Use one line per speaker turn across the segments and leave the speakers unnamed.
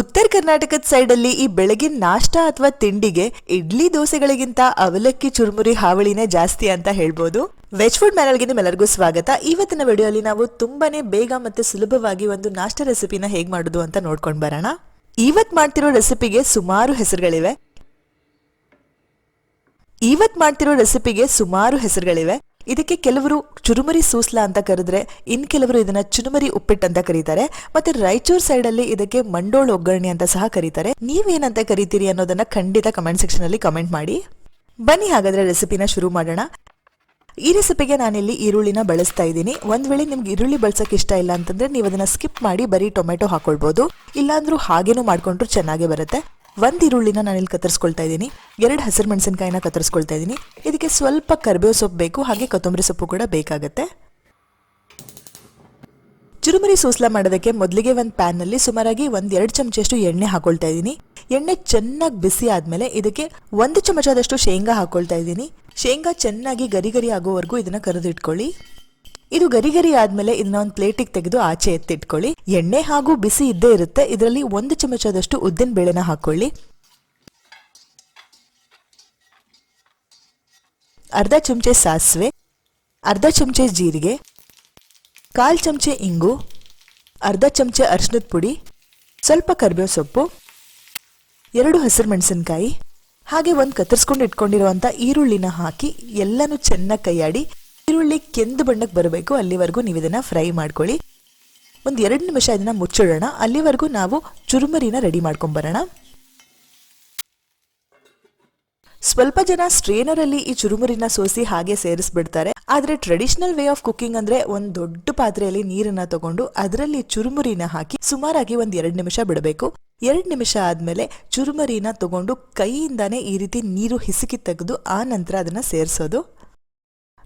ಉತ್ತರ ಕರ್ನಾಟಕದ ಸೈಡ್ ಅಲ್ಲಿ ಈ ಬೆಳಗಿನ ನಾಷ್ಟ ಅಥವಾ ತಿಂಡಿಗೆ ಇಡ್ಲಿ ದೋಸೆಗಳಿಗಿಂತ ಅವಲಕ್ಕಿ ಚುರುಮುರಿ ಹಾವಳಿನೇ ಜಾಸ್ತಿ ಅಂತ ಹೇಳ್ಬೋದು. ವೆಜ್ ಫುಡ್ ಮ್ಯಾನಲ್ಗೆ ನಿಮ್ಮೆಲ್ಲರಿಗೂ ಸ್ವಾಗತ. ಇವತ್ತಿನ ವಿಡಿಯೋಲಿ ನಾವು ತುಂಬಾನೇ ಬೇಗ ಮತ್ತೆ ಸುಲಭವಾಗಿ ಒಂದು ನಾಷ್ಟ ರೆಸಿಪಿನ ಹೇಗೆ ಮಾಡೋದು ಅಂತ ನೋಡ್ಕೊಂಡು ಬರೋಣ. ಇವತ್ ಮಾಡ್ತಿರೋ ರೆಸಿಪಿಗೆ ಸುಮಾರು ಹೆಸರುಗಳಿವೆ. ಇವತ್ ಮಾಡ್ತಿರೋ ರೆಸಿಪಿಗೆ ಸುಮಾರು ಹೆಸರುಗಳಿವೆ. ಇದಕ್ಕೆ ಕೆಲವರು ಚುರುಮರಿ ಸೂಸ್ಲಾ ಅಂತ ಕರೆದ್ರೆ, ಇನ್ ಕೆಲವರು ಇದನ್ನ ಚುರುಮರಿ ಉಪ್ಪಿಟ್ಟು ಅಂತ ಕರೀತಾರೆ. ಮತ್ತೆ ರಾಯಚೂರ್ ಸೈಡ್ ಅಲ್ಲಿ ಇದಕ್ಕೆ ಮಂಡೋಳ ಒಗ್ಗರಣೆ ಅಂತ ಸಹ ಕರೀತಾರೆ. ನೀವೇನಂತ ಕರಿತೀರಿ ಅನ್ನೋದನ್ನ ಖಂಡಿತ ಕಮೆಂಟ್ ಸೆಕ್ಷನ್ ಅಲ್ಲಿ ಕಮೆಂಟ್ ಮಾಡಿ. ಬನ್ನಿ ಹಾಗಾದ್ರೆ ರೆಸಿಪಿನ ಶುರು ಮಾಡೋಣ. ಈ ರೆಸಿಪಿಗೆ ನಾನಿಲ್ಲಿ ಈರುಳ್ಳಿನ ಬಳಸ್ತಾ ಇದ್ದೀನಿ. ಒಂದ್ ವೇಳೆ ನಿಮ್ಗೆ ಈರುಳ್ಳಿ ಬಳಸಕ್ ಇಷ್ಟ ಇಲ್ಲ ಅಂತಂದ್ರೆ ನೀವು ಅದನ್ನ ಸ್ಕಿಪ್ ಮಾಡಿ ಬರೀ ಟೊಮೆಟೊ ಹಾಕೊಳ್ಬಹುದು ಇಲ್ಲಾಂದ್ರೂ ಹಾಗೇನೂ ಮಾಡ್ಕೊಂಡ್ರು ಚೆನ್ನಾಗೇ ಬರುತ್ತೆ. ಒಂದ್ ಈರುಳ್ಳಿನ ನಾನಿಲ್ಲಿ ಕತ್ತರಿಸ್ಕೊಳ್ತಾ ಇದ್ದೀನಿ. ಎರಡು ಹಸಿರು ಮೆಣಸಿನಕಾಯಿನ ಕತ್ತರಿಸ್ಕೊಳ್ತಾ ಇದ್ದೀನಿ. ಇದಕ್ಕೆ ಸ್ವಲ್ಪ ಕರಿಬೇವು ಸೊಪ್ಪು ಬೇಕು, ಹಾಗೆ ಕೊತ್ತಂಬರಿ ಸೊಪ್ಪು ಕೂಡ ಬೇಕಾಗುತ್ತೆ. ಚುರುಮುರಿ ಸೂಸ್ಲಾ ಮಾಡೋದಕ್ಕೆ ಮೊದಲಿಗೆ ಒಂದು ಪ್ಯಾನ್ನಲ್ಲಿ ಸುಮಾರಾಗಿ ಒಂದ್ ಎರಡು ಚಮಚಷ್ಟು ಎಣ್ಣೆ ಹಾಕೊಳ್ತಾ ಇದ್ದೀನಿ. ಎಣ್ಣೆ ಚೆನ್ನಾಗಿ ಬಿಸಿ ಆದ್ಮೇಲೆ ಇದಕ್ಕೆ ಒಂದು ಚಮಚದಷ್ಟು ಶೇಂಗಾ ಹಾಕೊಳ್ತಾ ಇದ್ದೀನಿ. ಶೇಂಗಾ ಚೆನ್ನಾಗಿ ಗರಿ ಗರಿ ಆಗೋವರೆಗೂ ಇದನ್ನ ಕರೆದಿಟ್ಕೊಳ್ಳಿ. ಇದು ಗರಿ ಗರಿ ಆದ್ಮೇಲೆ ಇದನ್ನ ಒಂದು ಪ್ಲೇಟಿಗೆ ತೆಗೆದು ಆಚೆ ಎತ್ತಿಟ್ಕೊಳ್ಳಿ. ಎಣ್ಣೆ ಹಾಗೂ ಬಿಸಿ ಇದ್ದೇ ಇರುತ್ತೆ. ಇದರಲ್ಲಿ ಒಂದು ಚಮಚದಷ್ಟು ಉದ್ದಿನ ಬೇಳೆನ ಹಾಕೊಳ್ಳಿ. ಅರ್ಧ ಚಮಚೆ ಸಾಸಿವೆ, ಅರ್ಧ ಚಮಚೆ ಜೀರಿಗೆ, ಕಾಲ್ ಚಮಚೆ ಇಂಗು, ಅರ್ಧ ಚಮಚೆ ಅರ್ಶಿನದ ಪುಡಿ, ಸ್ವಲ್ಪ ಕರಿಬೇವು ಸೊಪ್ಪು, ಎರಡು ಹಸಿರು ಮೆಣಸಿನಕಾಯಿ, ಹಾಗೆ ಒಂದು ಕತ್ತರಿಸ್ಕೊಂಡು ಇಟ್ಕೊಂಡಿರುವಂಥ ಈರುಳ್ಳಿನ ಹಾಕಿ ಎಲ್ಲನೂ ಚೆನ್ನಾಗಿ ಕೈಯಾಡಿ ಈರುಳ್ಳಿ ಕೆಂದು ಬಣ್ಣಕ್ಕೆ ಬರಬೇಕು, ಅಲ್ಲಿವರೆಗೂ ನೀವು ಇದನ್ನ ಫ್ರೈ ಮಾಡ್ಕೊಳ್ಳಿ. ಒಂದು ಎರಡು ನಿಮಿಷ ಇದನ್ನ ಮುಚ್ಚಿಡೋಣ ಅಲ್ಲಿವರೆಗೂ ನಾವು ಚುರುಮರಿನ ರೆಡಿ ಮಾಡ್ಕೊಂಬರೋಣ. ಸ್ವಲ್ಪ ಜನ ಸ್ಟ್ರೇನರ್ ಅಲ್ಲಿ ಈ ಚುರುಮುರಿನ ಸೋಸಿ ಹಾಗೆ ಸೇರಿಸ್ಬಿಡ್ತಾರೆ. ಆದ್ರೆ ಟ್ರೆಡಿಷನಲ್ ವೇ ಆಫ್ ಕುಕಿಂಗ್ ಅಂದ್ರೆ ಒಂದ್ ದೊಡ್ಡ ಪಾತ್ರೆಯಲ್ಲಿ ನೀರನ್ನ ತಗೊಂಡು ಅದರಲ್ಲಿ ಚುರುಮುರಿನ ಹಾಕಿ ಸುಮಾರಾಗಿ ಒಂದ್ ಎರಡು ನಿಮಿಷ ಬಿಡಬೇಕು. ಎರಡು ನಿಮಿಷ ಆದ್ಮೇಲೆ ಚುರುಮರಿನ ತಗೊಂಡು ಕೈಯಿಂದಾನೇ ಈ ರೀತಿ ನೀರು ಹಿಸುಕಿ ತೆಗೆದು ಆ ನಂತರ ಅದನ್ನ ಸೇರಿಸೋದು.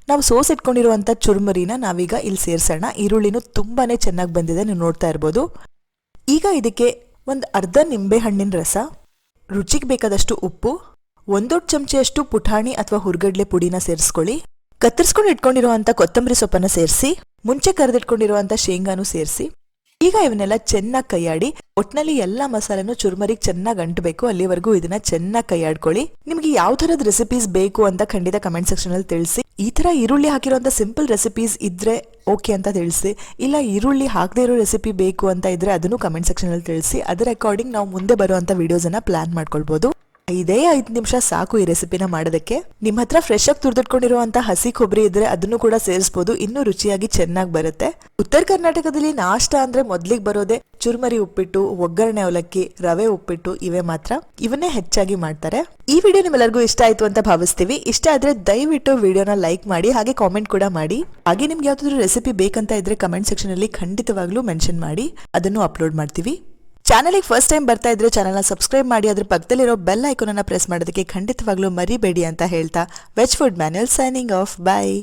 ನಾವು ಸೋಸ್ ಇಟ್ಕೊಂಡಿರುವಂತ ಚುರುಮುರಿನ ನಾವೀಗ ಇಲ್ಲಿ ಸೇರ್ಸೋಣ. ಈರುಳ್ಳಿನೂ ತುಂಬಾನೇ ಚೆನ್ನಾಗಿ ಬಂದಿದೆ, ನೀವು ನೋಡ್ತಾ ಇರ್ಬೋದು. ಈಗ ಇದಕ್ಕೆ ಒಂದು ಅರ್ಧ ನಿಂಬೆ ಹಣ್ಣಿನ ರಸ, ರುಚಿಗೆ ಬೇಕಾದಷ್ಟು ಉಪ್ಪು ಒಂದೊಡ್ಡು ಚಮಚೆಯಷ್ಟು ಪುಟಾಣಿ ಅಥವಾ ಹುರ್ಗಡ್ಲೆ ಪುಡಿನ ಸೇರಿಸ್ಕೊಳ್ಳಿ. ಕತ್ತರಿಸ್ಕೊಂಡು ಇಟ್ಕೊಂಡಿರುವಂಥ ಕೊತ್ತಂಬರಿ ಸೊಪ್ಪನ್ನ ಸೇರಿಸಿ, ಮುಂಚೆ ಕರೆದಿಟ್ಕೊಂಡಿರುವಂತ ಶೇಂಗಾನು ಸೇರಿಸಿ, ಈಗ ಇವನ್ನೆಲ್ಲ ಚೆನ್ನಾಗಿ ಕೈಯಾಡಿ ಒಟ್ನಲ್ಲಿ ಎಲ್ಲಾ ಮಸಾಲೆನೂ ಚುರ್ಮರಿಗೆ ಚೆನ್ನಾಗಿ ಅಂಟಬೇಕು, ಅಲ್ಲಿವರೆಗೂ ಇದನ್ನ ಚೆನ್ನಾಗಿ ಕೈಯಾಡ್ಕೊಳ್ಳಿ. ನಿಮ್ಗೆ ಯಾವ ತರದ ರೆಸಿಪೀಸ್ ಬೇಕು ಅಂತ ಖಂಡಿತ ಕಮೆಂಟ್ ಸೆಕ್ಷನ್ ಅಲ್ಲಿ ತಿಳಿಸಿ. ಈ ತರ ಈರುಳ್ಳಿ ಹಾಕಿರುವಂತ ಸಿಂಪಲ್ ರೆಸಿಪೀಸ್ ಇದ್ರೆ ಓಕೆ ಅಂತ ತಿಳಿಸಿ. ಇಲ್ಲ ಈರುಳ್ಳಿ ಹಾಕದೇ ಇರೋ ರೆಸಿಪಿ ಬೇಕು ಅಂತ ಇದ್ರೆ ಅದನ್ನು ಕಮೆಂಟ್ ಸೆಕ್ಷನ್ ಅಲ್ಲಿ ತಿಳಿಸಿ. ಅದರ ಅಕಾರ್ಡಿಂಗ್ ನಾವು ಮುಂದೆ ಬರುವಂತ ವಿಡಿಯೋಸ್ ಅನ್ನ ಪ್ಲಾನ್ ಮಾಡ್ಕೊಳ್ಬಹುದು ಐದೇ ಐದು ನಿಮಿಷ ಸಾಕು ಈ ರೆಸಿಪಿನ ಮಾಡೋದಕ್ಕೆ. ನಿಮ್ಮ ಹತ್ರ ಫ್ರೆಶ್ ಆಗಿ ತುರ್ದಿಟ್ಕೊಂಡಿರುವಂತ ಹಸಿ ಕೊಬ್ಬರಿ ಇದ್ರೆ ಅದನ್ನು ಕೂಡ ಸೇರಿಸಬಹುದು ಇನ್ನೂ ರುಚಿಯಾಗಿ ಚೆನ್ನಾಗಿ ಬರುತ್ತೆ. ಉತ್ತರ ಕರ್ನಾಟಕದಲ್ಲಿ ನಾಷ್ಟ ಅಂದ್ರೆ ಮೊದ್ಲಿಗೆ ಬರೋದೇ ಚುರ್ಮರಿ ಉಪ್ಪಿಟ್ಟು, ಒಗ್ಗರಣೆ ಅವಲಕ್ಕಿ, ರವೆ ಉಪ್ಪಿಟ್ಟು ಇವೇ ಮಾತ್ರ. ಇವನ್ನೇ ಹೆಚ್ಚಾಗಿ ಮಾಡ್ತಾರೆ. ಈ ವಿಡಿಯೋ ನಿಮ್ಮೆಲ್ಲರಿಗೂ ಇಷ್ಟ ಆಯ್ತು ಅಂತ ಭಾವಿಸ್ತೀವಿ. ಇಷ್ಟ ಆದ್ರೆ ದಯವಿಟ್ಟು ವಿಡಿಯೋನ ಲೈಕ್ ಮಾಡಿ, ಹಾಗೆ ಕಾಮೆಂಟ್ ಕೂಡ ಮಾಡಿ. ಹಾಗೆ ನಿಮ್ಗೆ ಯಾವ್ದಾದ್ರು ರೆಸಿಪಿ ಬೇಕಂತ ಇದ್ರೆ ಕಮೆಂಟ್ ಸೆಕ್ಷನ್ ಅಲ್ಲಿ ಖಂಡಿತವಾಗ್ಲೂ ಮೆನ್ಷನ್ ಮಾಡಿ. ಅದನ್ನು ಅಪ್ಲೋಡ್ ಮಾಡ್ತೀವಿ. ಚಾನಲಿಗೆ ಫಸ್ಟ್ ಟೈಮ್ ಬರ್ತಾ ಇದ್ರೆ ಚಾನಲ್ನ ಸಬ್ಸ್ಕ್ರೈಬ್ ಮಾಡಿ, ಅದ್ರ ಪಕ್ಕದಲ್ಲಿರೋ ಬೆಲ್ ಐಕೋನನ್ನು ಪ್ರೆಸ್ ಮಾಡೋದಕ್ಕೆ ಖಂಡಿತವಾಗ್ಲೂ ಮರಿಬೇಡಿ ಅಂತ ಹೇಳ್ತಾ veg food manual signing off bye